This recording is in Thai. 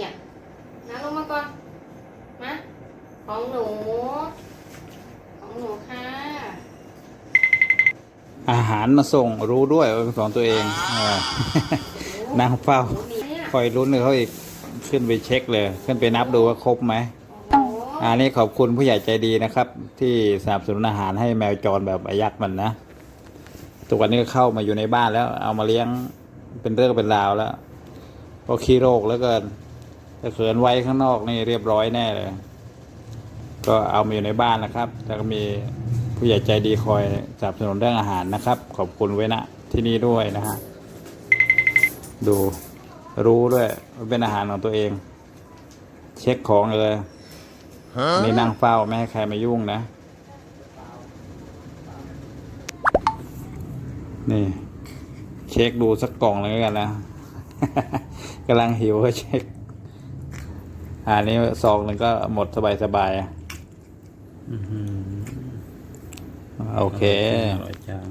เนี่ย นะลงมาก่อน มา ของหนู ของหนูค่ะอาหารมาส่งรู้ด้วยว่าเป็นของตัวเองเออนั่งเฝ้าหนูมีเนี่ยคอยลุ้นกับเขาอีกขึ้นไปเช็คเลย ขึ้นไปนับดูว่าครบไหมโอ้โหอันนี้ขอบคุณผู้ใหญ่ใจดีนะครับ ที่สนับสนุนอาหารให้แมวจรแบบอายักษ์มันนะทุกวันนี้ก็เข้ามาอยู่ในบ้านแล้ว เอามาเลี้ยงเป็นเรื่องเป็นราวแล้วเพราะขี้โรคแล้วก็ ถ้าเขินไว้ข้างนอกนี่เรียบร้อยแน่เลย ก็เอามาอยู่ในบ้านนะครับแล้วก็มีผู้ใหญ่ใจดีคอยสนับสนุนเรื่องอาหารนะครับ ขอบคุณไว้นะที่นี่ด้วยนะฮะ ดูรู้ด้วยว่าเป็นอาหารของตัวเอง เช็คของเลยนี่นั่งเฝ้าไม่ให้ใครมายุ่งนะ นี่ เช็คดูสักกล่องเลยกันนะกำลังหิวก็เช็ค อันนี้ซองหนึ่งก็หมดสบายๆอะอื้อหือโอเคอร่อยจัง